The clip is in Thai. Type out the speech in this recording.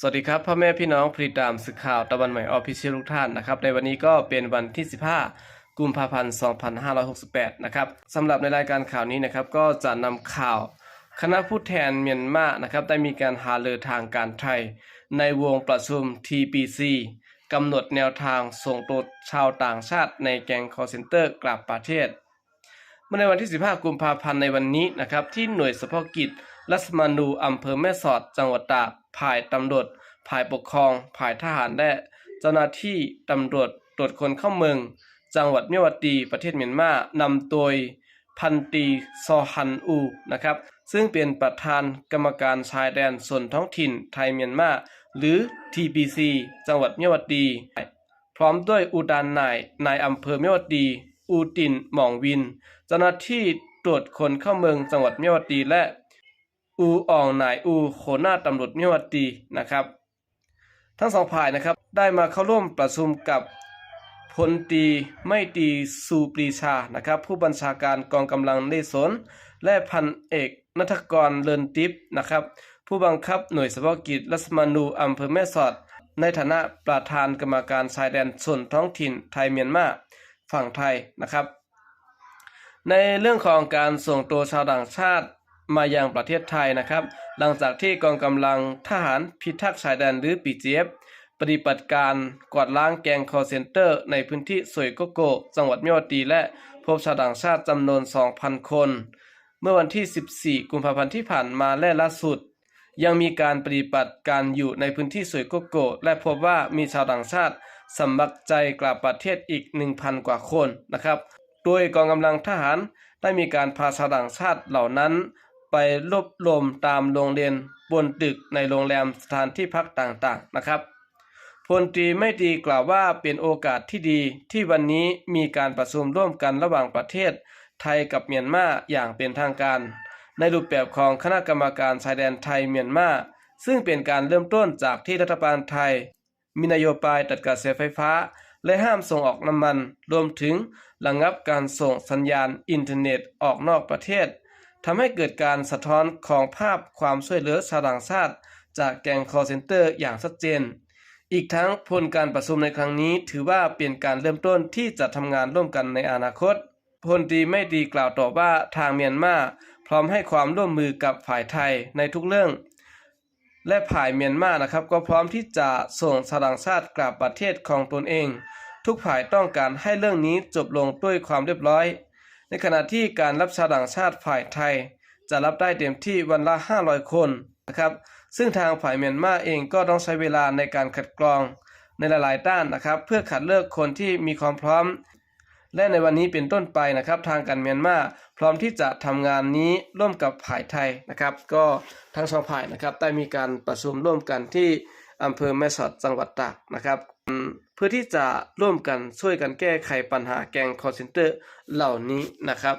สวัสดีครับพ่อแม่พี่น้องผลิตตามสื่อข่าวตะวันใหม่ออฟฟิเชียลทุกท่านนะครับ ในวันนี้ก็เป็นวันที่ 15 กุมภาพันธ์ 2568 นะครับสำหรับในรายการข่าวนี้นะครับก็จะนำข่าว คณะผู้แทนเมียนมานะครับได้มีการหารือทางการไทย ในวงประชุม TPC กำหนดแนวทางส่งตัวชาวต่างชาติในแกงคอเซนเตอร์กลับประเทศ เมื่อในวันที่ 15 กุมภาพันธ์ในวันนี้นะครับที่หน่วยเฉพาะกิจรัศมานูอำเภอแม่สอดจังหวัดตาก ภายตำรวจภายปกครองภายทหารและเจ้าหน้าที่ตำรวจตรวจคนเข้าเมือง จังหวัดเมียวดีประเทศเมียนมานำโดยพันตีซอฮันอูนะครับ ซึ่งเป็นประธานกรรมการชายแดนส่วนท้องถิ่นไทยเมียนมา หรือ TPC จังหวัดเมียวดี พร้อมด้วยอุดานนายนายอำเภอเมียวดี อูตินหม่องวิน เจ้าหน้าที่ตรวจคนเข้าเมืองจังหวัดเมียวดีและ อูอ่องนายอูโคนาตำรวจเมียวดีนะครับ ทั้งสองฝ่ายนะครับได้มาเข้าร่วมประชุมกับพลตีไม่ตีสูปรีชานะครับ ผู้บัญชาการกองกำลังในสน และพันเอกนัทกรเลินติปนะครับ ผู้บังคับหน่วยเฉพาะกิจรัศมานูอำเภอแม่สอด ในฐานะประธานกรรมการชายแดนส่วนท้องถิ่นไทยเมียนมาฝั่งไทยนะครับ ในเรื่องของการส่งตัวชาวต่างชาติ มายังประเทศไทยนะครับ หลังจากที่กองกำลังทหารพิทักษ์ชายแดนหรือ PGF ปฏิบัติการกวาดล้างแกงคอเซนเตอร์ ในพื้นที่สวยโกโก จังหวัดเมียวดีและพบชาวต่างชาติจำนวน 2,000 คน เมื่อวันที่ 14 กุมภาพันธ์ที่ผ่านมาและล่าสุด ยังมีการปฏิบัติการอยู่ในพื้นที่สวยโกโก และพบว่ามีชาวต่างชาติสมัครใจกลับประเทศอีก 1,000 กว่าคนนะครับ โดยกองกำลังทหารได้มีการพาชาวต่างชาติเหล่านั้น ไปรวบรวมตามโรงเรียนบนตึกในโรงแรมสถานที่พักต่างๆนะครับพลตรีไม่ดีกล่าวว่าเป็นโอกาสที่ดีที่วันนี้มีการประชุมร่วมกันระหว่างประเทศไทยกับเมียนมาอย่างเป็นทางการ ในรูปแบบของคณะกรรมการชายแดนไทยเมียนมาซึ่งเป็นการเริ่มต้นจากที่รัฐบาลไทย มีนโยบายตัดกระแสไฟฟ้า และห้ามส่งออกน้ำมัน รวมถึงระงับการส่งสัญญาณอินเทอร์เน็ตออกนอกประเทศ ทำให้เกิดการสะท้อนของภาพความช่วยเหลือชาวต่างชาติ จากแกงคอเซนเตอร์อย่างชัดเจน อีกทั้งผลการประชุมในครั้งนี้ ถือว่าเป็นการเริ่มต้นที่จะทำงานร่วมกันในอนาคตพลตีไม่ดีกล่าวต่อว่าทางเมียนมาพร้อมให้ความร่วมมือกับฝ่ายไทยในทุกเรื่อง และฝ่ายเมียนมานะครับ ก็พร้อมที่จะส่งชาวต่างชาติกลับประเทศของตนเอง ทุกฝ่ายต้องการให้เรื่องนี้จบลงด้วยความเรียบร้อย ในขณะที่การรับชาวต่างชาติฝ่ายไทย จะรับได้เต็มที่วันละ 500 คนนะครับ ซึ่งทางฝ่ายเมียนมาเองก็ต้องใช้เวลาในการคัดกรองในหลาย ๆ ด้านนะครับ เพื่อคัดเลือกคนที่มีความพร้อม และในวันนี้เป็นต้นไปนะครับ ทางการเมียนมาพร้อมที่จะทำงานนี้ร่วมกับฝ่ายไทยนะครับ ก็ทั้งสองฝ่ายนะครับได้มีการประชุมร่วมกันที่อำเภอแม่สอดจังหวัดตากนะครับ เพื่อที่จะร่วมกันช่วยกันแก้ไขปัญหาแกงคอร์เซนเตอร์เหล่านี้นะครับ